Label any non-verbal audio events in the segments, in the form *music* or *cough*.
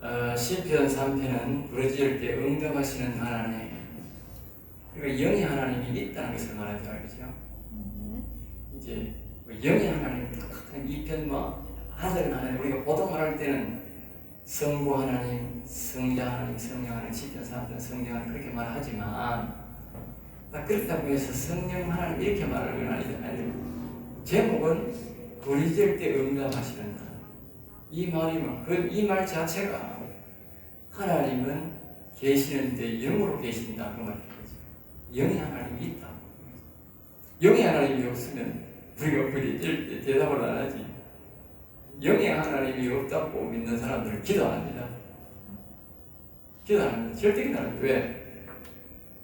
어, 시편 3편은 부르짖을 때 응답하시는 하나님 그리고 영의 하나님이 있다는 것을 말하죠 알겠죠? 이제 뭐 영의 하나님 이편 뭐 하늘은 하나님 우리가 보통 말할 때는 성부 하나님, 성자 하나님, 성령 하나님, 시편 3편 성령 하나님 그렇게 말하지만 딱 그렇다고 해서 성령 하나님 이렇게 말하는 건 아니죠. 제목은 부르짖을 때 응답하시는 하나님 이 말이면 그 이 말 자체가 하나님은 계시는데 영으로 계신다 그 말이죠. 영이 하나님이 있다. 영이 하나님이 없으면 우리가 부르짖을 때 대답을 안 하지. 영의 하나님이 없다고 믿는 사람들은 기도 안 합니다. 기도 안 합니다. 절대 기도 안 합니다. 왜?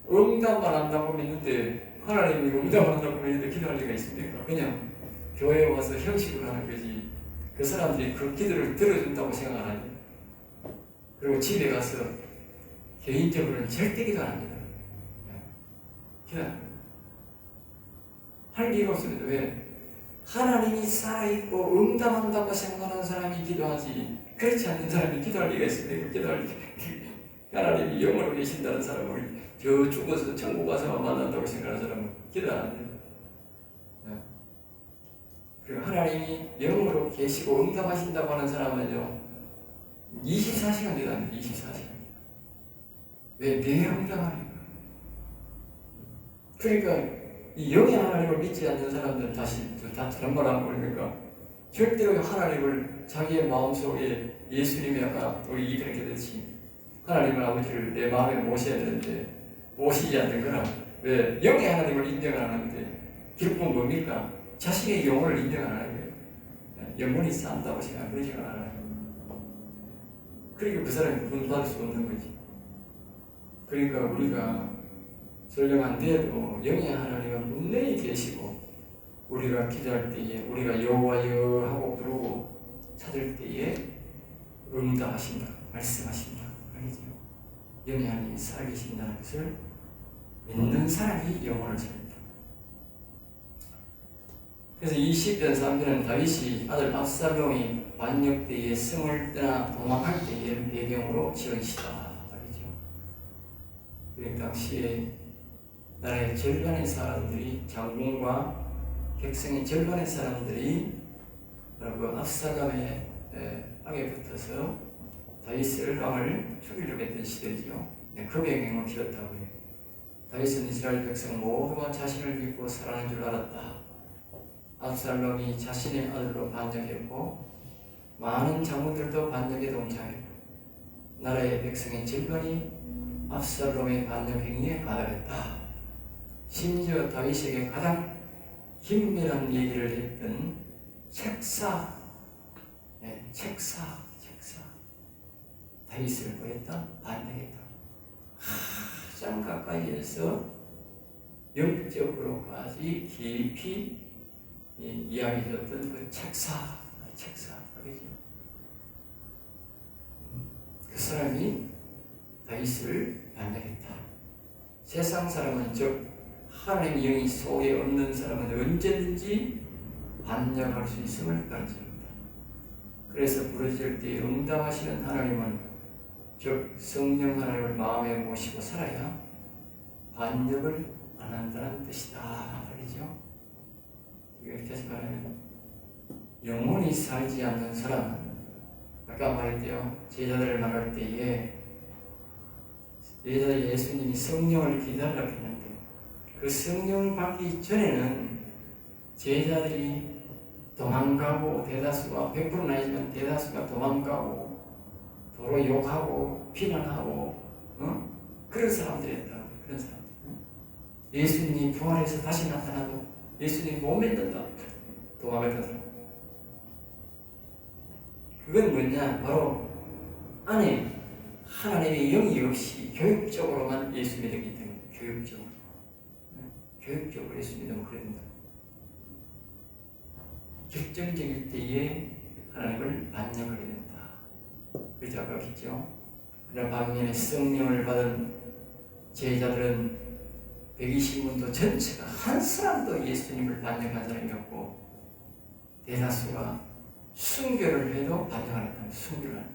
응답만 한다고 믿는데 하나님이 응답 안 한다고 믿는데 기도할 리가 있습니까? 그냥 교회에 와서 형식으로 하는 거지. 그 사람들이 그 기도를 들어준다고 생각 안 하죠. 그리고 집에 가서 개인적으로는 절대 기도 안 합니다. 네. 기도 안 합니다. 할 리가 없습니다. 왜? 하나님이 살아있고 응답한다고 생각하는 사람이 기도하지 그렇지 않는 사람이 기도할 리가 있습니까? 기도할 리 하나님이 영으로 계신다는 사람을 저 죽어서 천국 가서 만난다고 생각하는 사람은 기도 안 합니다. 네. 그리고 하나님이 영으로 계시고 응답하신다고 하는 사람은요 24시간 기도합니다. 24시간. 왜? 내 응답하니까 그러니까 이 영의 하나님을 믿지 않는 사람들은 다시 다 다른 말하는 거니까 절대로 하나님을 자기의 마음속에 예수님이 아까 우리 이편에 그랬듯이 하나님을 아버지를 내 마음에 모셔야 되는데 모시지 않는 거라 왜? 영의 하나님을 인정을 안 하는데 결국은 뭡니까? 자신의 영혼을 인정 안 하는 거예요. 영혼이 산다고 생각 그런 생각 안 하는 거예요 그러니까 그 사람이 구원 받을 수 없는 거지 그러니까 우리가 설령한데도 영의 하나님은 분명히 계시고 우리가 기도할 때에 우리가 여호와여 하고 부르고 찾을 때에 응답하신다 말씀하신다 알겠죠? 영의 하나님이 살아계신다는 것을 믿는 사람이 영혼을 살린다 그래서 이 시편 3편은 다윗이 아들 압살롬이 반역 때에 성을 떠나 도망할 때의 배경으로 지은 시다 알겠죠? 그리고 당시에 나라의 절반의 사람들이 장군과 백성의 절반의 사람들이 그 압살롬의 악에 붙어서 다윗을 왕을 죽이려고 했던 시대죠. 네, 그 배경을 기었다고 해요. 다윗은 이스라엘 백성 모두가 자신을 믿고 살아난 줄 알았다. 압살롬이 자신의 아들로 반역했고 많은 장군들도 반역에 동참했고 나라의 백성의 절반이 압살롬의 반역 행위에 가담했다. 심지어 다윗에게 가장 긴밀한 얘기를 했던 책사, 네, 책사, 책사. 다윗을 보였다, 반대했다. 가장 가까이에서 영적으로까지 깊이 이야기해줬던 그 책사, 책사, 알겠죠? 그 사람이 다윗을 반대했다. 세상 사람은 즉 하나님 영이 속에 없는 사람은 언제든지 반역할 수 있음을 가르칩니다. 그래서 부르짖을 때 응답하시는 하나님은 즉 성령 하나님을 마음에 모시고 살아야 반역을 안 한다는 뜻이다. 알겠죠? 이렇게 말하면 영혼이 살지 않는 사람은 아까 말했대요. 제자들을 말할 때에 제자 예수님이 성령을 기다리라고 했는데 그 성령을 받기 전에는 제자들이 도망가고 대다수가 100%는 아니지만 대다수가 도망가고 도로 욕하고 비난하고 어? 그런 사람들이었다 그런 사람 예수님이 부활해서 다시 나타나도 예수님 못 믿는다 도망갔던 사람 그건 뭐냐 바로 안에 하나님의 영이 없이 교육적으로만 예수 믿었기 때문에 교육적으로 교육적으로 예수 믿으면 그래 된다. 결정적일 때에 하나님을 반영하게 된다. 그렇죠 아까 했죠. 그러나 반면에 성령을 받은 제자들은 120문도 전체가 한 사람도 예수님을 반영한 사람이 없고 대다수가 순교를 해도 반영 안 했다. 순교를 안 했다.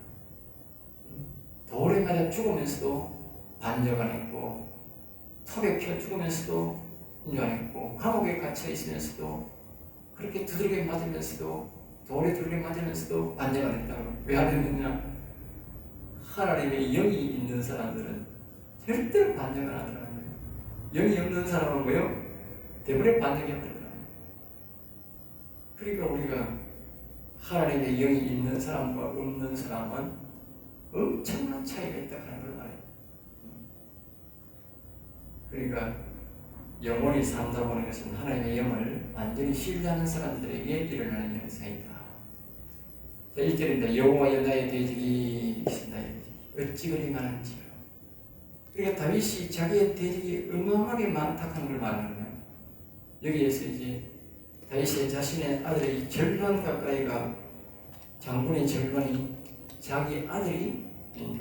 돌에 맞아 죽으면서도 반역 안 했고 켜 죽으면서도 인정 안 했고 감옥에 갇혀 있으면서도 그렇게 두들겨 맞으면서도 돌에 두들겨 맞으면서도 반역 안 했다고 왜안 했느냐 하나님의 영이 있는 사람들은 절대로 반역을 안 거예요 영이 없는 사람은 뭐요? 대부분 안 되더라 그러니까 우리가 하나님의 영이 있는 사람과 없는 사람은 엄청난 차이가 있다 하는 걸 알아요. 그러니까 영원히 산다고 하는 것은 하나님의 영을 완전히 신뢰하는 사람들에게 일어나는 현상이다. 자, 1절입니다. 여호와여 나의 대적이 대적이 어찌 그리 많은지요. 그러니까 다윗이 자기의 대적이 어마어마하게 많다는 걸 말하는 거예요. 여기에서 이제 다윗의 자신의 아들이 절반 가까이가 장군의 절반이 자기 아들이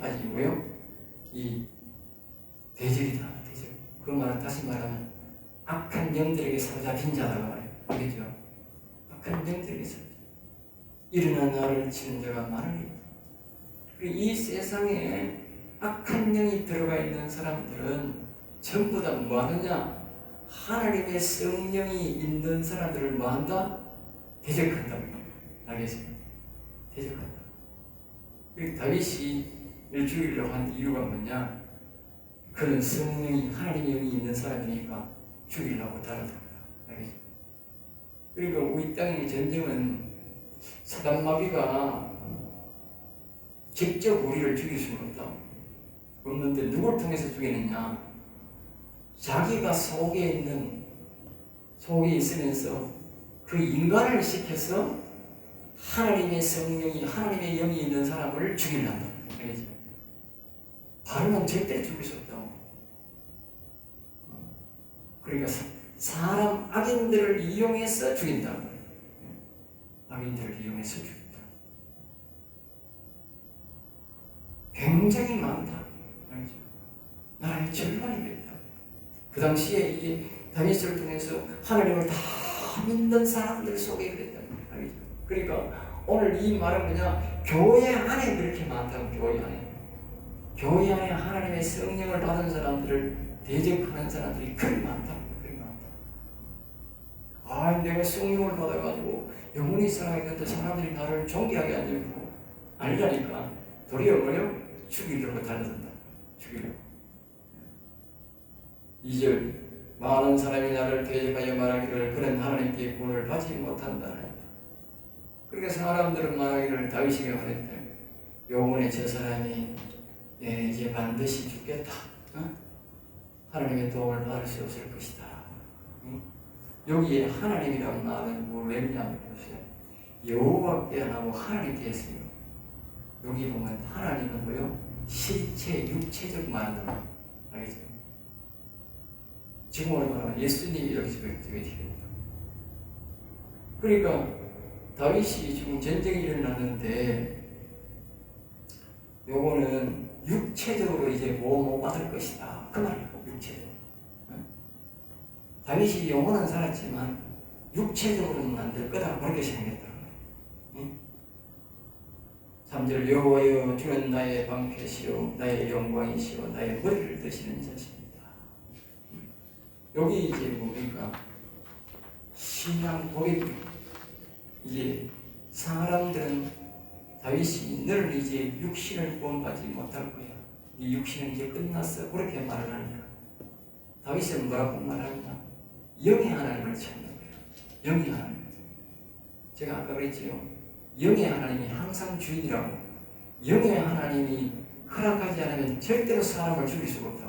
아직 뭐요? 이 대적이다 대적. 그 말은 다시 말하면 악한 영들에게 사로잡힌 자라고 말해요. 알겠죠? 악한 영들에게 사로잡힌 일어나 나를 치는 자가 많으니 이 세상에 악한 영이 들어가 있는 사람들은 전부 다 뭐하느냐? 하나님의 성령이 있는 사람들을 뭐한다? 대적한다. 알겠습니까? 대적한다. 그 다윗이 일 죽이려고 한 이유가 뭐냐? 그는 성령이 하나님의 영이 있는 사람이니까 죽이려고 달아듭니다. 알겠죠? 그리고 우리 땅의 전쟁은 사단 마귀가 직접 우리를 죽일 수는 없다. 없는데 누굴 통해서 죽이느냐? 자기가 속에 있는 속에 있으면서 그 인간을 시켜서 하나님의 성령이 하나님의 영이 있는 사람을 죽이려다 알겠죠? 바로는 절대 죽일 수 없다고. 그러니까 사- 사람 악인들을 이용해서 죽인다. 악인들을 이용해서 죽인다. 굉장히 많다. 나라의 절반이 됐다. 그 당시에 이게 다윗을 통해서 하나님을 다 믿는 사람들 속에 그랬다. 알겠죠? 그러니까 오늘 이 말은 뭐냐? 교회 안에 그렇게 많다고 교회 안에. 교회 안에 하나님의 성령을 받은 사람들을 대적하는 사람들이 그리 많다. 그리 많다. 아, 내가 성령을 받아가지고 영원히 살아있는데 사람들이 나를 존귀하게 안 여기고 아니라니까. 도리어 뭐요? 죽이려고 달려든다. 죽이려고. 2절 많은 사람이 나를 대적하여 말하기를 그는 하나님께 구원을 받지 못한다. 그러니까 사람들은 말하기를 다윗에게 말했대. 영혼의 저 사람이 예, 이제 반드시 죽겠다. 어? 하나님의 도움을 받을 수 없을 것이다. 응? 여기에 하나님이라는 말은 뭐 왜냐면 보세요. 여호와께 하고 하나님께 했어요. 여기 보면 하나님은 뭐요? 실체, 육체적 말한다. 알겠죠? 지금으로 말하면 예수님이 여기 지금 되겠습니다. 그러니까 다윗이 지금 전쟁이 일어났는데 요거는 육체적으로 이제 보호못 받을 것이다. 그 말이에요. 육체적으로. 응? 다윗이 영혼은 살았지만 육체적으로는 안 될 거다. 그렇게 생겼다. 응? 3절 여호와여 주는 나의 방패시요 나의 영광이시요 나의 머리를 드시는 자십니다. 여기 이제 뭡니까? 신앙 고백 이제 사람들은 다윗이 너는 이제 육신을 구원받지 못할 거야. 이 육신은 이제 끝났어. 그렇게 말을 하니까 다윗은 뭐라고 말하냐? 영의 하나님을 찾는 거예요. 영의 하나님. 제가 아까 그랬지요. 영의 하나님이 항상 주인이라고. 영의 하나님이 허락하지 않으면 절대로 사람을 죽일 수가 없다고. 네?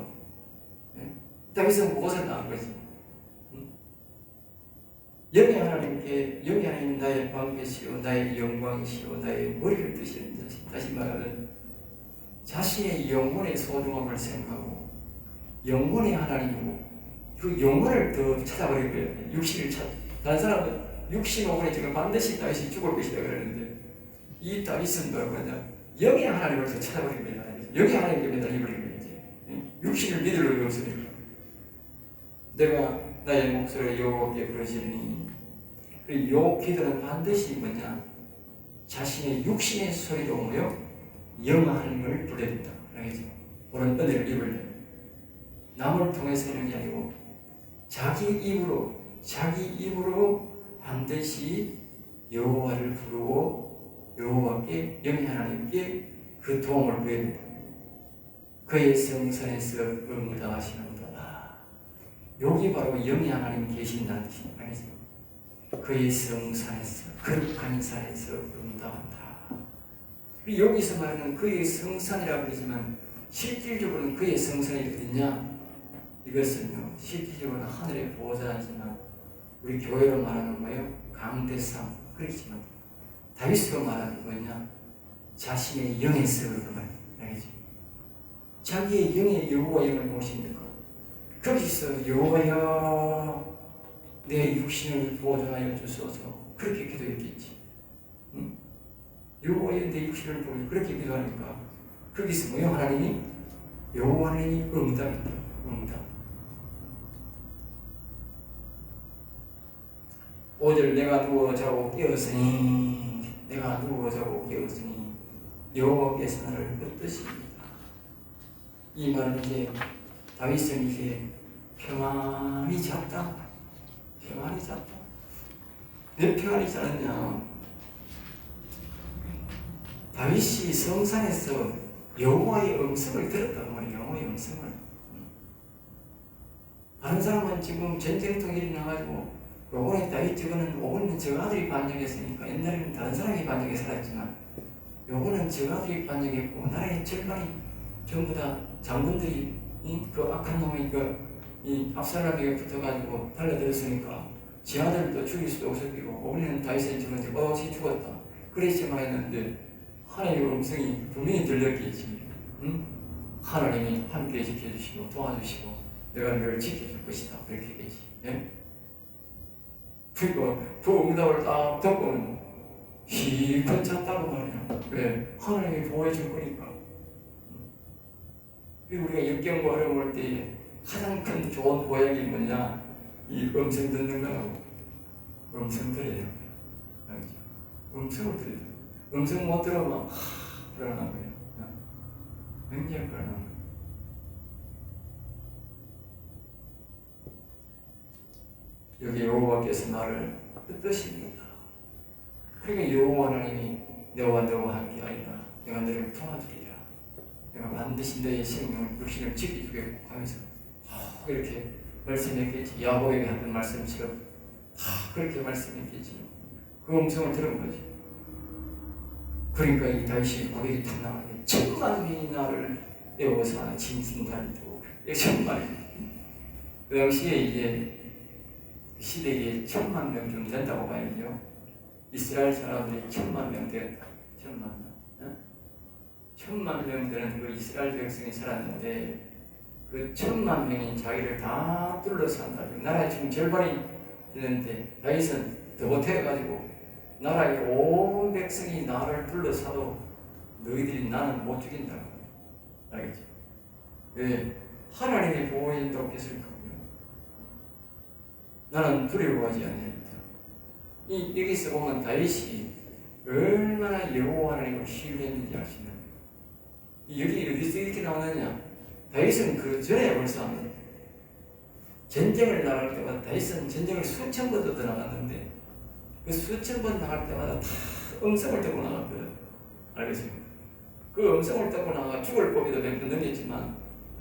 다윗은 무엇을 당한 거지? 영의 하나님께 영의 하나님 나의 방패시요 나의 영광이시요 나의 머리를 드시는 자신. 다시 말하면 자신의 영혼의 소중함을 생각하고 영혼의 하나님이고 그 영혼을 더 찾아버린 거예요. 육신을 찾 다른 사람은 육신 영혼에 지금 반드시 다윗이 죽을 것이다 그러는데 이 다윗은 뭐라고 하냐? 영의 하나님을 더 찾아버린 거예요 영의 하나님께 매달려버린 거예요 육신을 믿을 의이 없으니까 내가 나의 목소리를 여호와께 부르짖으니 그요 기도는 반드시 뭐냐 자신의 육신의 소리로 뭐요 영하나님을 불러야 된다 알겠죠? 그런 은혜를 입으려면 남을 통해서 이런 게 아니고 자기 입으로 자기 입으로 반드시 여호와를 부르고 여호와께 영이 하나님께 그 도움을 구해야 된다. 그의 성선에서 응답하시는도다. 여기 바로 영이 하나님 계신다는 뜻입니다. 알겠죠? 그의 성산에서 거룩한 산에서 응답한다. 여기서 말하는 그의 성산이라고 그러지만 실질적으로는 그의 성산이 어디냐? 이것은요 실질적으로는 하늘의 보호자이지만 우리 교회로 말하는 거예요 강대상 그렇지만 다윗으로 말하는 거냐 자신의 영에서 그런 거예요 알겠죠? 자기의 영의 여호와 영을 모시는 것 거기서 여호와여 내 육신을 보호하여 주소서. 그렇게 기도했겠지. 응? 여호와여 내 육신을 보호 그렇게 기도하니까 거기서 뭐요? 하나님이? 여호와 하나님이 응답이다. 응답. 오늘 내가 누워 자고 깨었으니 내가 누워 자고 깨었으니 여호와께서 나를 뜻하십니다. 이 말은 이제 다윗은 이제 평안히 잤다. 평안히 잤다. 왜 평안히 잤냐? 다윗이 성산에서 여호와의 음성을 들었단 말이에요. 여호와의 음성을. 다른 사람은 지금 전쟁통이 일어나가지고 요번에 다윗 저거는 요번에는 저 아들이 반역했으니까 옛날에는 다른 사람이 반역해 살았지만 요거는 저 아들이 반역했고 나라의 절반이 전부 다 장군들이 이, 그 악한 놈이 그 이 압살람에게 붙어가지고 달려들었으니까 지 아들도 죽일 수도 없었고 오늘은 다윗은 죽었는데 어시 죽었다 그랬지만 했는데 하나님의 음성이 분명히 들렸겠지 응? 하나님이 함께 지켜주시고 도와주시고 내가 너를 지켜줄 것이다 그렇게 했겠지 예? 그러니까 그 응답을 딱 듣고는 힘껏 잤다고 말이야. 왜? 하나님이 보호해 줄 거니까. 우리가 역경과 어려움 올때 가장 큰 좋은 보약이 뭐냐? 이 음성 듣는 거라고. 음성 들어야 알겠죠? 음성을 들어야 돼. 음성 못 들으면 하, 불안한 거예요. 굉장히 불안한 거예요. 여기 여호와께서 나를 뜻하십니다. 그러니까 여호와 하나님이 너와 너와 함께 하리라. 내가 너를 도와주리라. 내가 반드시 너의 생명을 육신을 지켜주겠고 하면서 아, 이렇게 말씀했겠지. 야곱에게 했던 말씀처럼 다 그렇게 말씀했겠지. 그 음성을 들은 거지. 그러니까 이 다윗이 고백이 탁 나가게 천만 명이 나를 애워서 하나 짐승 다리도 천만이 그 당시에 이제 시대에 천만 명 좀 된다고 봐야죠. 이스라엘 사람들이 천만 명 되었다. 천만 명. 어? 천만 명 되는 그 이스라엘 백성이 살았는데 그 천만 명이 자기를 다 둘러싼다. 그 나라의 지금 절반이 되는데 다윗은 더 못해가지고 나라의 온 백성이 나를 둘러싸도 너희들이 나는 못 죽인다고. 알겠지? 왜? 하나님의 보호인다고 했을 까 나는 두려워하지 않는다. 이 여기서 보면 다윗이 얼마나 여호와 하나님을 신뢰했는지 거예요. 여기 어디서 이렇게 나오느냐? 다윗은 그 전에 벌써 전쟁을 나갈 때마다 다윗은 전쟁을 수천 번도 떠나갔는데 그 수천 번 나갈 때마다 다 음성을 듣고 나갔거든. 알겠습니까? 그 음성을 듣고 나가 죽을 법이도 몇 번 넘겼지만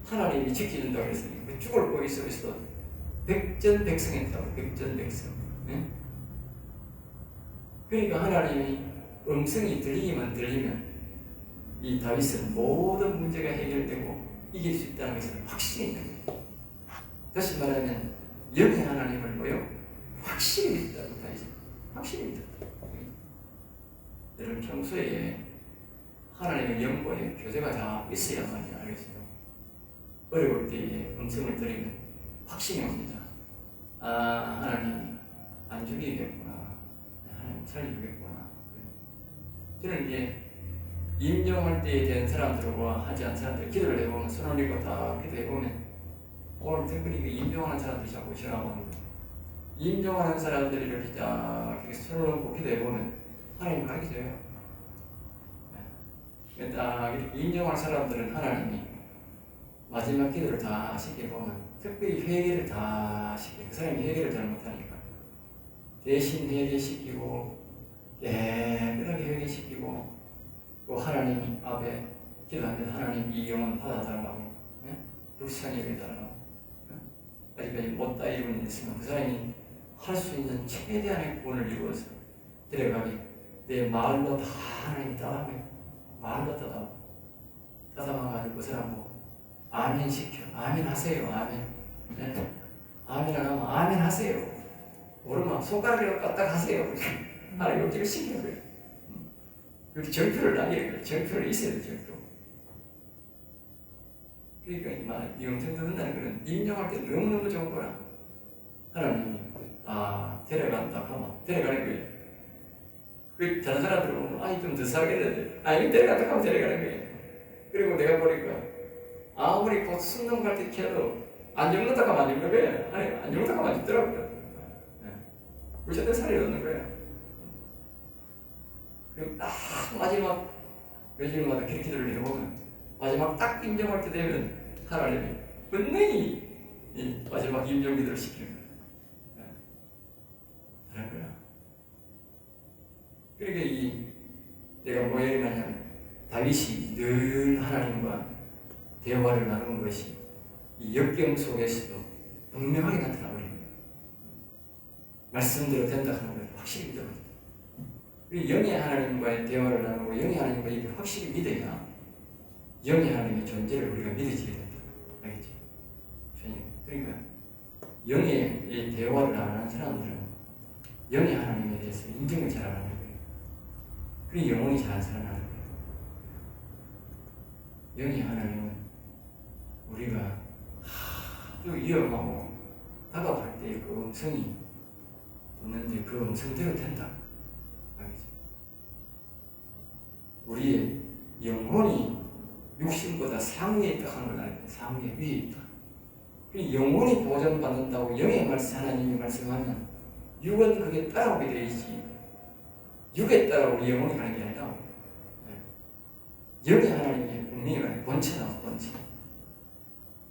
하나님이 지켜준다고 했으니 그 죽을 법이 속에서도 백전백승했다고 백전백승. 네? 그러니까 하나님이 음성이 들리기만 들리면 이 다윗은 모든 문제가 해결되고 이길 수 있다는 것을 확신이 있는 거예요. 다시 말하면 영의 하나님을 뭐요? 확실히 믿다고 다윗은 확실히 믿었다. 여러분 평소에 하나님의 영과의 교제가 다 있어야만이 알겠어요. 어려울 때에 음성을 들으면 확신이 옵니다. 아 하나님이 안 죽이겠구나. 하나님 살려주겠구나. 저는 이제 임종할 때에 된 사람들과 하지 않은 사람들 기도를 해보면 손 올리고 다 기도해보면 오늘 특별히 그 임종하는 사람들이 자꾸 지나가는 임종하는 사람들이 이렇게 딱 손을 얹고 기도해보면 하나님 가르쳐줘요. 딱 이렇게 인정할 사람들은 하나님이 마지막 기도를 다 시켜보면 특별히 회개를 다 시켜 그 사람이 회개를 잘 못하니까. 대신 회개시키고 깨끗하게 회개시키고 또 하나님 앞에 기도하면 하나님 이 영혼 받아달라고 예? 불쌍히 여겨달라고 예? 아직까지 못다 이룬 일 있으면 그 사람이 할 수 있는 최대한의 구원을 이루어서 데려가기 내 말로 다 하나님이 따라하면 말로 따다 따다가가지고 그 사람 보고 아멘 시켜 아멘 하세요 아멘 네? 아멘 안 하면 아멘 하세요 모르면 손가락으로 까딱 하세요 *laughs* 하나님 욕지를 거예요 그렇게 절표를 남기는 거예요. 절표를 있어야 돼 절표. 그러니까 이만 이 영생 듣는다는 그런 인정할 때 너무너무 좋은 거라. 하나님이 아 데려간다 하면 데려가는 거예요. 그 다른 사람들 보면 아니 좀더 살겠는데 아니 데려간다 하면 데려가는 거예요. 그리고 내가 보니까 아무리 곧 순놈 갈때 키워도 안 죽는다 하면 안 죽는 거예요. 아니 안 죽는다 하면 안 죽더라고요. 어쨌든 살이 얻는 거예요 그리고 딱 마지막 그렇게 기도를 해보면 마지막 딱 인정할 때 되면 하나님이 분명히 이 마지막 인정 기도를 시키는 거예요 하는 거야. 그러니까 이 내가 뭐 얘기 하냐면 다윗이 늘 하나님과 대화를 나누는 것이 이 역경 속에서도 분명하게 나타나 버립니다. 말씀대로 된다 하는 걸 확실히 믿어버 그리고 영의 하나님과의 대화를 나누고 영의 하나님과 이게 확실히 믿어야 영의 하나님의 존재를 우리가 믿어지게 된다. 알겠지? 그러니까 영의 이 대화를 안 하는 사람들은 영의 하나님에 대해서 인정을 잘 안 하는 거예요. 그리고 영혼이 잘 살아나는 거예요. 영의 하나님은 우리가 아주 위험하고 다가갈 때 그 음성이 듣는데 그 음성대로 된다. 알겠지? 우리의 영혼이 육신보다 상위에 있다 하는 걸 알아야 돼. 상위에 위에 있다. 그 영혼이 보존받는다고 영의 말씀 하나님이 말씀하면 육은 그게 따라오게 돼 있지. 육에 따라 우리 영혼이 가는 게 아니라 영의 하나님이 분명히 말해 본체다 본체.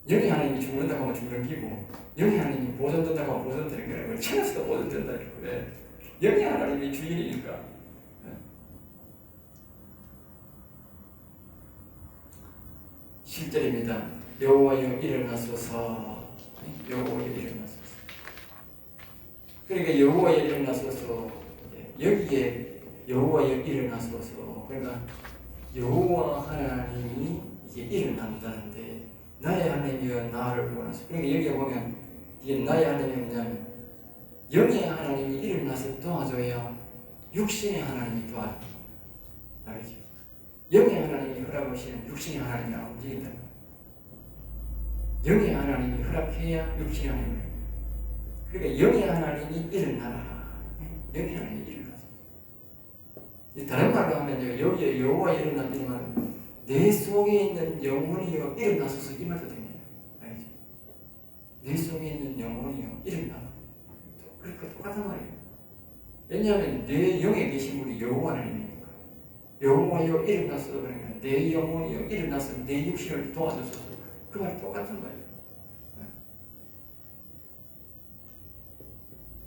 영의 하나님이 죽는다고 하면 죽는 기고 영의 하나님이 보존된다고 하면 보존되는 거라고 천에서도 보존된다 그래. 영의 하나님이 주인이니까. 실절입니다. 여호와여 일어나소서. 여호와여 일어나소서. 그러니까 여호와여 일어나소서. 여기에 여호와여 일어나소서. 그러니까 여호와 하나님이 이제 일어난다는데 나의 하나님이여 나를 원하소. 그러니까 여기에 보면 이게 나의 하나님이 뭐냐면 영의 하나님이 일어나서 도와줘야 육신의 하나님이 도와줘. 알겠죠? 영의 하나님이 허락하시는 육신의 하나님이 안 움직인다. 영의 하나님이 허락해야 육신의 하나님이 그러니까 영의 하나님이 일어나라. 영의 하나님이 일어나서. 다른 말로 하면 여기에 여호와 일어난다는 말은 내 속에 있는 영혼이여 일어나소서 이 말도 됩니다. 알겠지? 내 속에 있는 영혼이여 일어나 라. 그렇게 똑같은 말이에요. 왜냐하면 내 영에 계신 분이 여호와 하나님이니까. 여호와여 일어나소서 그러면 내 영혼이여 일어나서 내 육신을 도와줘서 그 말이 똑같은 거예요.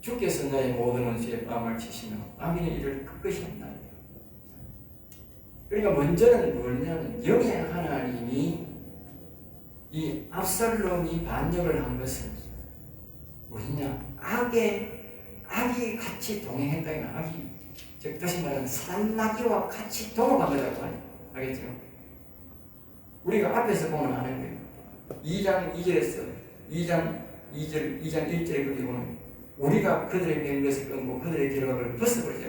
주께서 나의 모든 원수의 뺨을 치시며 악인의 일을 끝끝이 없나이다. 그러니까 먼저는 뭐냐면 영의 하나님이 이 압살롬이 반역을 한 것은 뭐냐 악의 악이 같이 동행했다는 악이 즉 다시 말하면 산나기와 같이 동업한 거라고 하니 알겠죠? 우리가 앞에서 보면 아는 거예요. 2장 2절에서 2장 2절 2장 1절에 거기 보면 우리가 그들의 맹것을 끊고 그들의 결박을 벗어버리자.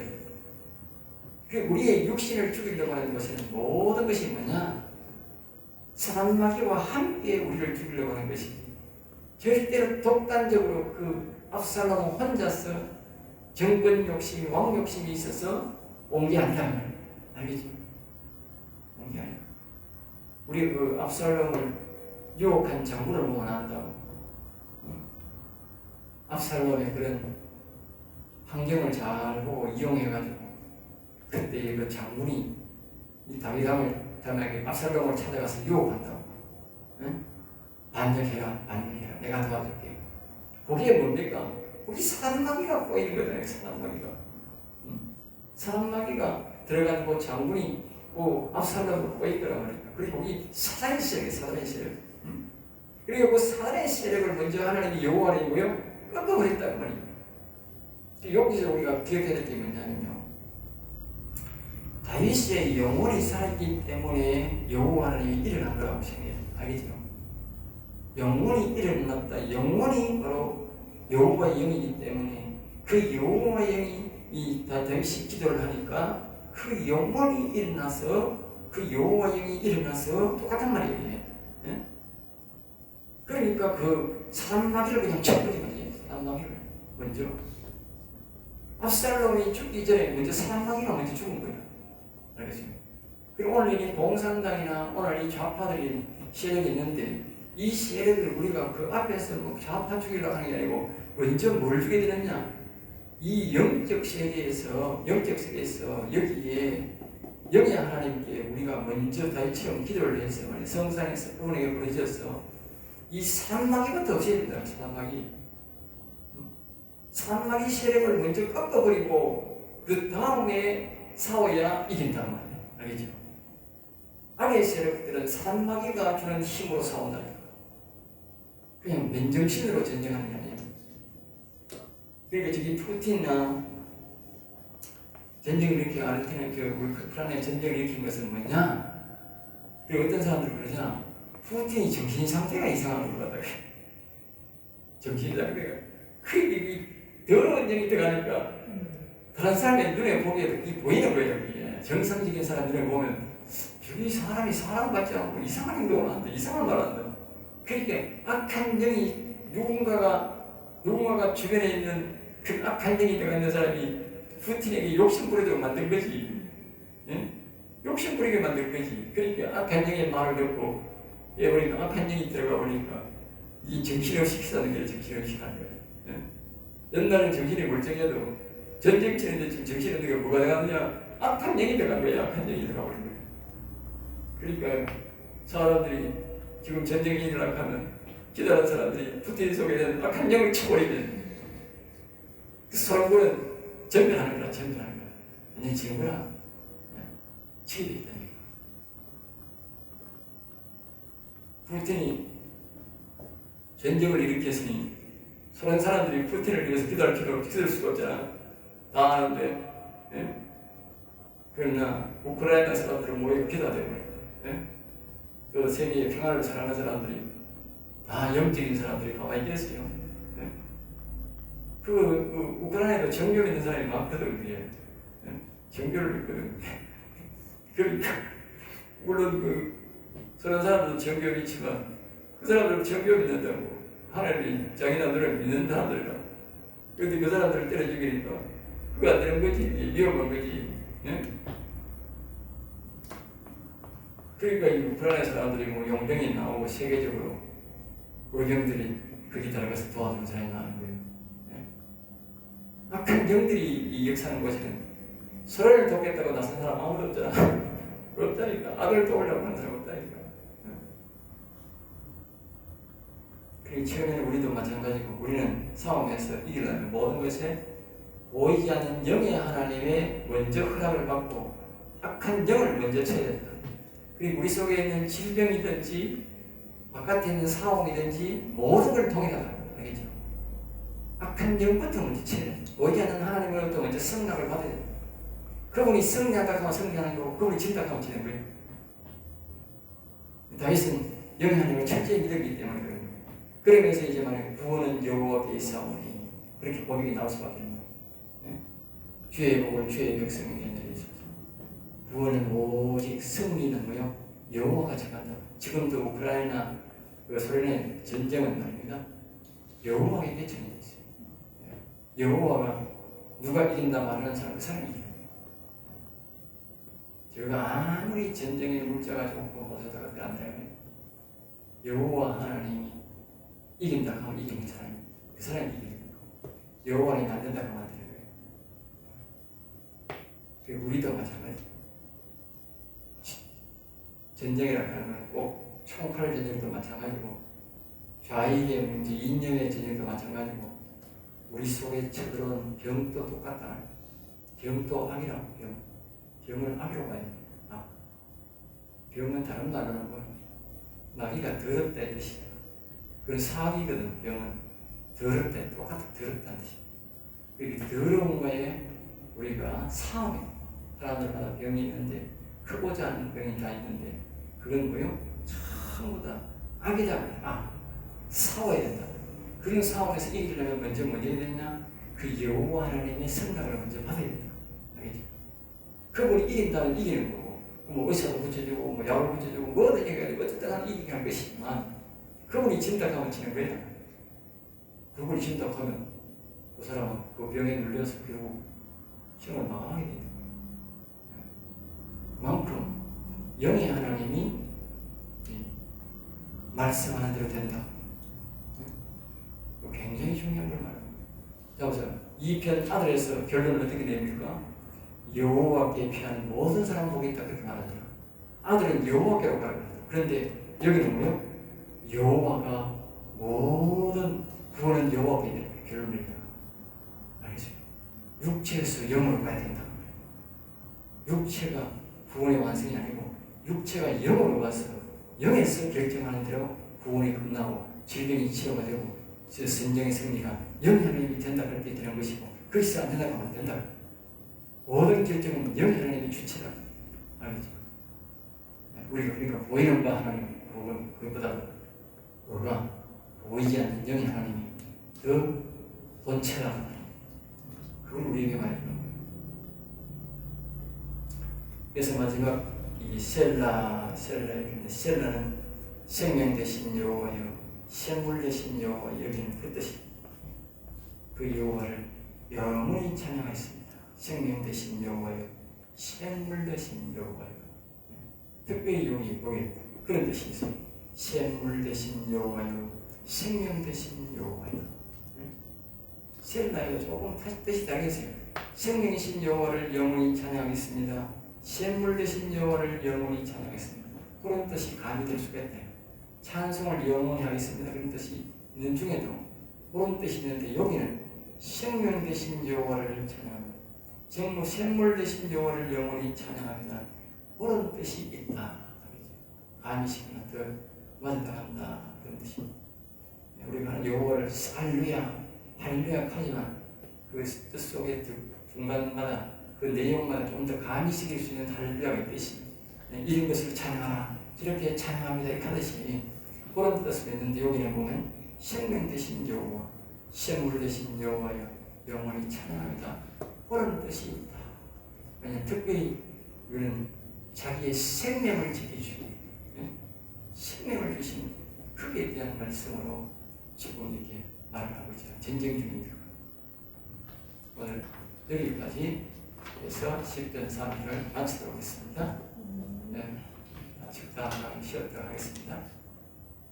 그 우리의 육신을 죽이려고 하는 것은 모든 것이 뭐냐? 사단마귀와 함께 우리를 죽이려고 하는 것이 절대로 독단적으로 그 압살롬 혼자서 정권 욕심이 왕 욕심이 있어서 온 게 아니라 알겠지? 온게 아니라 우리 그 압살롬을 유혹한 장군을 난다고 압살롬의 그런 환경을 잘 보고 이용해가지고 그때 그 장군이 이 다윗왕을 다음에 압살롬을 찾아가서 유혹한다고. 응? 반역해라, 반역해라. 내가 도와줄게. 거기에 뭡니까? 거기 사람마귀가 꼬이는 거잖아요. 사람마귀가. 응? 사람마귀가 들어간 그 장군이 그 꼬일 거란 말이야. 그리고 거기 사단의 세력, 사단의 세력. 응? 그리고 그 사단의 세력을 먼저 하나님이 여호와를 뭐요? 꺾어버렸단 말이에요. 여기서 우리가 기억해야 될 게 뭐냐면요. 다윗의 영혼이 살았기 때문에 여호와 하나님이 일어난 거라고 생각해요. 알겠죠? 영혼이 일어났다. 영혼이 바로 여호와의 영이기 때문에 그 여호와의 영이 이 다윗이 기도를 하니까 그 영혼이 일어나서 그 여호와 영이 일어나서 똑같은 말이에요. 예? 그러니까 그 사람 마귀를 그냥 쳐버린 거지. 사람 마귀를 먼저. 압살롬이 죽기 전에 먼저 사람 마귀가 먼저 죽은 거예요. 알겠죠? 그리고 오늘 이 봉산당이나 오늘 이 좌파들이 세력이 있는데 이 세력을 우리가 그 앞에서 뭐 좌파 죽이려고 하는 게 아니고 먼저 뭘 주게 되느냐? 이 영적 세계에서 영적 세계에서 여기에 영의 하나님께 우리가 먼저 다이처럼 기도를 해서. 성상에서 그분에게 부르짖어서 이 사람마귀부터 없애야 된다. 사람마귀. 사람마귀 세력을 먼저 꺾어버리고 그 다음에 싸워야 이긴단 말이야. 알겠죠? 악의 세력들은 사람마귀가 주는 힘으로 싸운다. 그냥 맨정신으로 전쟁하는 게 아니에요. 그러니까 저기 푸틴이나 전쟁을 일으킨 아르테나 그 우크라이나에 전쟁을 일으킨 것은 뭐냐? 그리고 어떤 사람들은 그러잖아. 푸틴이 정신 상태가 이상한 것 같다. 정신 상태가. 그게 더러운 영이 들어가니까 다른 사람의 눈에 보기에도 보이는 거예요. 그게. 정상적인 사람 눈에 보면 저기 사람이 사람 같지 않고 이상한 행동을 한다. 이상한 말을 한다. 그러니까 악한 영이 누군가가 누군가가 주변에 있는 그 악한 영이 들어가 는 사람이 푸틴에게 욕심 부리도록 만든 거지. 예? 욕심 부리게 만든 거지. 그러니까 악한 영의 말을 듣고 예, 우리가 악한 영이 들어가 보니까 이 정신없이 키사는 게 정신없이 하는 거예요. 예? 옛날엔 정신이 멀쩡해도 전쟁 치는데 지금 정신 없는 게 뭐가 들어가느냐? 악한 영이 들어간 거야. 악한 영이 들어가 버린 거야. 그러니까 사람들이 지금 전쟁이 일어나면 기다란 사람들이 푸틴 속에 있는 악한 영을 쳐버리면 그 서로는 전멸하는 거라 전멸하는 거라. 지는 거라? 치게 돼 있다니까 푸틴이 전쟁을 일으켰으니 소련 사람들이 푸틴을 위해서 기도할 필요 기도할 수가 없잖아. 다 아는데 예? 그러나 우크라이나 사람들은 모여 기도하되고 예? 그 세계의 평화를 사랑하는 사람들이 다 영적인 사람들이 가만히 계세요. 네? 그, 그 우크라이나에도 정교 있는 사람이 많거든 그게 네? 정교를 믿거든. *laughs* 그러니까 물론 그 그런 사람들도 정교를 있지만 그 사람들은 정교 믿는다고 하나님이 자기나 너를 믿는 사람들이다. 그런데 그 사람들을 때려 죽이니까 그거 안 되는 거지 위험한 거지. 네? 그러니까 이 우크라이나 사람들이 뭐 용병이 나오고 세계적으로 의병들이 거기 들어가서 도와주는 사람이 거예요. 네? 악한 영들이 이 역사하는 곳에는 서로를 돕겠다고 나선 사람 아무도 없잖아. *laughs* 없다니까. 아들 도우려고 하는 사람 없다니까. 네? 그리고 최근에는 우리도 마찬가지고 우리는 싸움에서 이기려면 모든 것에 보이지 않는 영의 하나님의 먼저 허락을 받고 악한 영을 먼저 쳐야 된다. 우리 속에 있는 질병이든지 바깥에 있는 사움이든지 모든 걸 통일하다. 알겠죠? 악한 영부터 먼저. 오지 않는 하나님으로부터 먼저 승낙을 받아야 돼. 그분이 승리한다 하면 승리하는 거고 그분이 진다 하면 지는 거예요. 다윗은 영의 하나님을 철저히 믿었기 때문에 그런 거예요. 그러면서 이제 말해 구원은 여호와께 있사오니 그렇게 고백이 나올 수밖에 없는. 네? 주의 복을 주의 백성에게 내리소서. 구원은 오직 승리는 뭐요? 여호와가 정한다. 지금도 우크라이나 그 소련의 전쟁은 말입니다. 여호와에게 정해져 있어요. 여호와가 누가 이긴다 말하는 사람 그 사람이 이겨요. 제가 아무리 전쟁에 물자가 좋고 모사다가 그런다면 여호와 하나님이 이긴다 하면 이기는 사람이 그 사람이 이기는 거고 여호와는 안 된다 하면 안 되는 거예요. 우리도 마찬가지. 전쟁이라고 하는 건 꼭 총칼 전쟁도 마찬가지고 좌익의 문제, 인념의 전쟁도 마찬가지고 우리 속에 쳐들어온 병도 똑같다. 병도 악이라고 병. 병을 악이라고 봐야 됩니다. 악. 병은 다른 말로는 뭐 나기가 더럽다 이 뜻이다. 그건 사기거든. 병은 더럽다 똑같은 더럽다는 뜻이다. 이렇게 더러운 거에 우리가 싸움이 사람들마다 병이 있는데 크고자 하는 병이 다 있는데 그건 뭐요? 전부 다 악이다. 아, 싸워야 된다. 그런 싸움에서 이기려면 먼저 뭐 해야 되냐? 그 여호와 하나님의 생각을 먼저 받아야 된다. 알겠죠? 그분이 이긴다면 이기는 거고, 뭐 의사도 붙여주고, 뭐 약을 붙여주고, 뭐든 얘기하고 어쨌든 간에 이기게 한 것이지만, 그분이 진다 하면 지는 거야. 그분이 진다 하면 그 사람은 그 병에 눌려서 결국 시험을 마감하게 된다. 그만큼 영의 하나님이 이 말씀하는 대로 된다. 이거 굉장히 중요한 걸 말합니다. 자 보세요. 이편 아들에서 결론은 어떻게 됩니까? 여호와께 피하는 모든 사람 복이 있다 그렇게 말하잖아. 아들은 여호와께로 가라. 그런데 여기는 뭐요? 여호와가 모든 구원은 여호와께 있는 결론입니다. 알겠어요? 육체에서 영으로 가야 된다. 육체가 구원의 완성이 아니고 육체가 영으로 가서 영에서 결정하는 대로 구원이 끝나고 질병이 치료가 되고 저 선정의 승리가 영 하나님이 된다 할때 되는 것이고 그것이 안 된다고 하면 안 된다. 모든 결정은 영 하나님이 주체다. 알겠죠? 우리가 그러니까 보이는 바 하나님 그건 그것보다 우리가 보이지 않는 영의 하나님이 더 본체다. 그걸 우리에게 말해주는 거예요. 그래서 마지막 이 셀라 셀라 셀라는 생명 대신 여호와여 생물 대신 여호와 여기는 그 뜻이. 그 여호와를 영원히 찬양했습니다. 생명 대신 여호와여 생물 대신 여호와여 특별히 여기 여기 그런 뜻이 있어요. 생물 대신 여호와여 생명 대신 여호와여 셀라요. 조금 뜻이 다르겠어요. 생명이신 여호와를 영원히 찬양하겠습니다. 샘물 되신 여호와를 영원히 찬양하겠습니다. 그런 뜻이 가미될 수가 있대요. 찬송을 영원히 하겠습니다. 그런 뜻이 있는 중에도 그런 뜻이 있는데 여기는 생명 되신 여호와를 찬양합니다. 생물, 샘물 되신 여호와를 영원히 찬양합니다. 그런 뜻이 있다. 가미시키나 더 완성한다. 그런 뜻이. 우리가 하는 여호와를 할루야, 할루야 하지만 그 뜻 속에 중간마다 그 내용마다 좀더 가미시킬 수 있는 할렐루야가 있듯이 이런 것을 찬양하라. 저렇게 찬양합니다. 이렇게 하듯이 그런 뜻을 했는데 여기는 보면 생명 되신 여호와 생물 되신 여호와여 영원히 찬양합니다. 그런 뜻이 있다. 왜냐하면 특별히 우리는 자기의 생명을 지켜주고 예? 생명을 주신 그에 대한 말씀으로 지금 이렇게 말을 하고 있죠 전쟁 중입니다. 오늘 여기까지 해서 10편 3일을 마치도록 하겠습니다. 네, 식당 쉬었도록 하겠습니다.